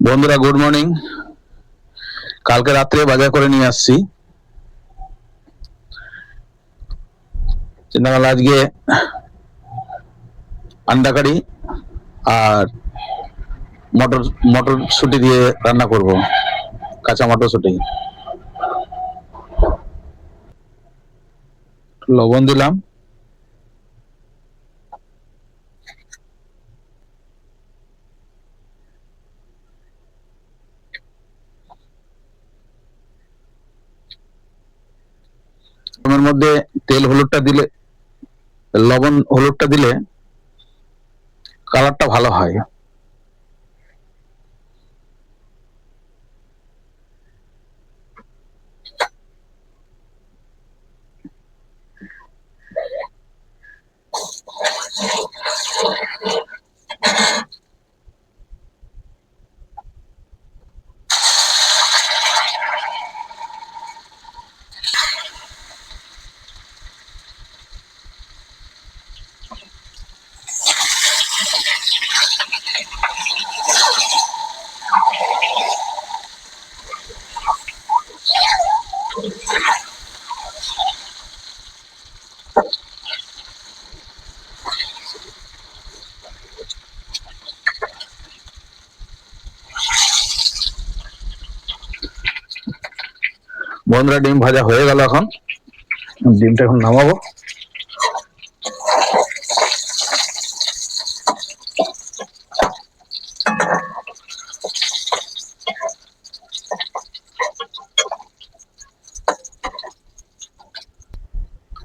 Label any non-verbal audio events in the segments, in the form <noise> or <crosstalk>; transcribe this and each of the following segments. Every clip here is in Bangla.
বন্ধুরা গুড মর্নিং কালকে রাত্রে বাজার করে নিয়ে আসছি। চিন্তা আজকে আন্ডা কারি আর মটর মটরশুটি দিয়ে রান্না করব, কাঁচা মটরশুটি লবণ দিলাম। এর মধ্যে তেল হলুদটা দিলে লবণ হলুদটা দিলে কালারটা ভালো হয়। বন্ধুরা ডিম ভাজা হয়ে গেল এখন। ডিমটা এখন নামাবো।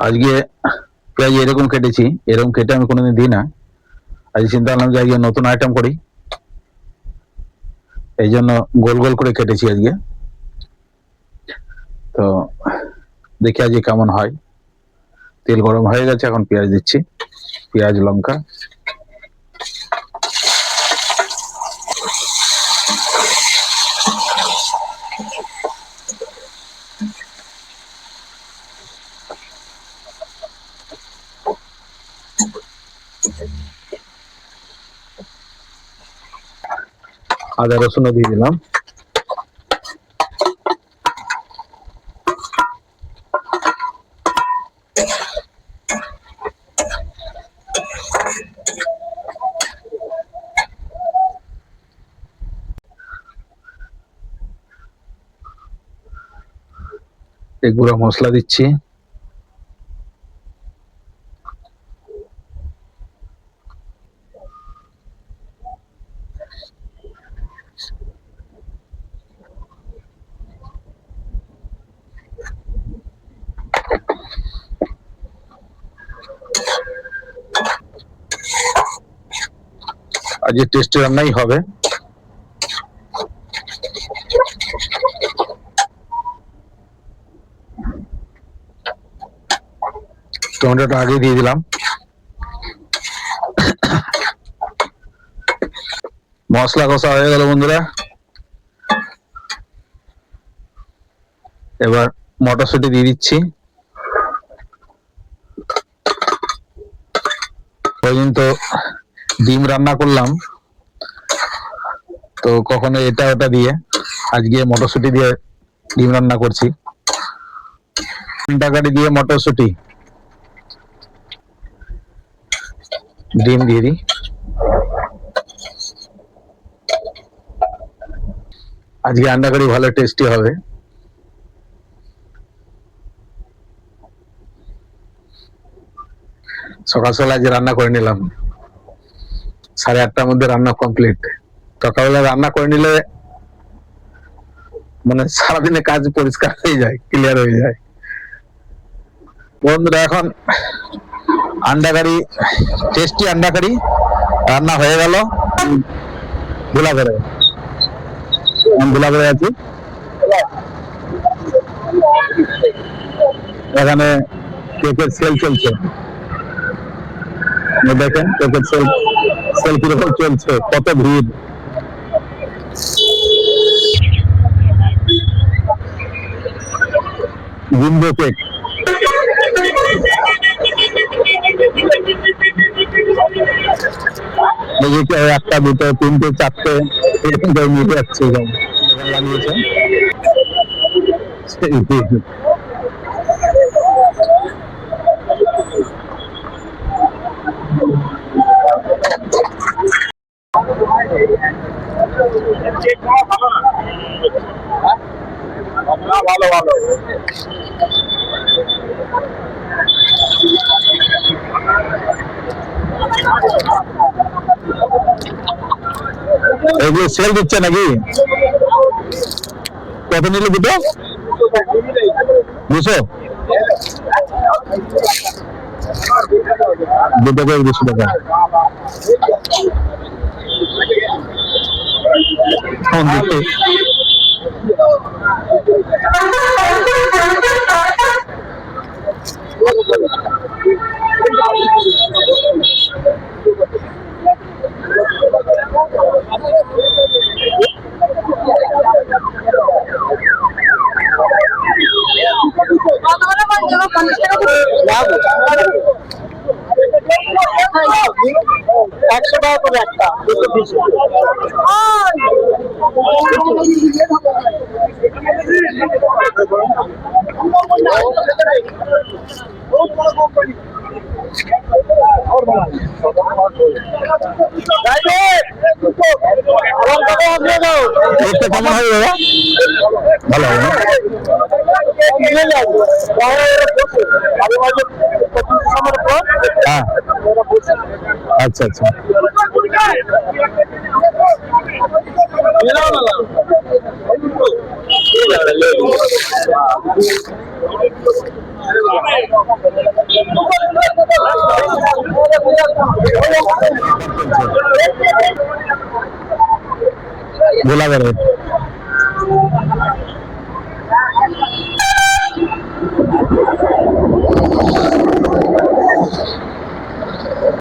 আজকে পেঁয়াজ এরকম কেটেছি, এরকম কেটে আমি কোনোদিন দিই না। আজ চিন্তা করলাম যে আজকে নতুন আইটেম করি। এই জন্য গোল গোল করে কেটেছি আজকে। তো দেখি আজকে কেমন হয়। তেল গরম হয়ে গেছে, এখন পেঁয়াজ দিচ্ছি। পেঁয়াজ, লঙ্কা। আদা রসুনও দিয়ে দিলাম। গুঁড়ো মশলা দিচ্ছি। আজকে টেস্টি রান্নাই হবে। টমেটোটা আগে দিয়ে দিলাম। মশলা কষা হয়ে গেল বন্ধুরা। এবার মটরশুটি দিয়ে দিচ্ছি। ওই দিন তো ডিম রান্না করলাম। তো কখনো এটা ওটা দিয়ে আজকে মটরশুটি দিয়ে ডিম রান্না করছি। টাকাটি দিয়ে মটরশুটি। ডিম দিয়ে দিই। আজকে আন্ডা কারি ভালো টেস্টি হবে। সকাল সকাল আজ রান্না করে নিলাম। সাড়ে আটটার মধ্যে রান্না কমপ্লিট সকালবেলা রান্না করে নিলে মানে সারাদিনে কাজ পরিষ্কার হয়ে যায় ক্লিয়ার হয়ে যায়। বন্ধুরা, এখন আন্ডা কারি টেস্টি আন্ডা কারি রান্না হয়ে গেল। ধুলা করে করে আছি। এখানে কেকের সেল চলছে। দেখেন কেকের সেল সেল কীরকম চলছে? কত ভিড়? জিম্বো কেক নিজেকে একটা, দুটো, তিনটে, চারটে, এরকম করে নিয়ে যাচ্ছে এরকম। লাগিয়েছে ভালো ভালো। এগুলো সেল দিচ্ছে নাকি? কত নিলে দুটো? দুশো? দুটো করে দুশো টাকা। হ্যাঁ, <laughs> দুটো। একশো টাকা করে একটা দুটো পিস কেমন হবে ভালো হবে? হ্যাঁ আচ্ছা আচ্ছা গোলাঘাটে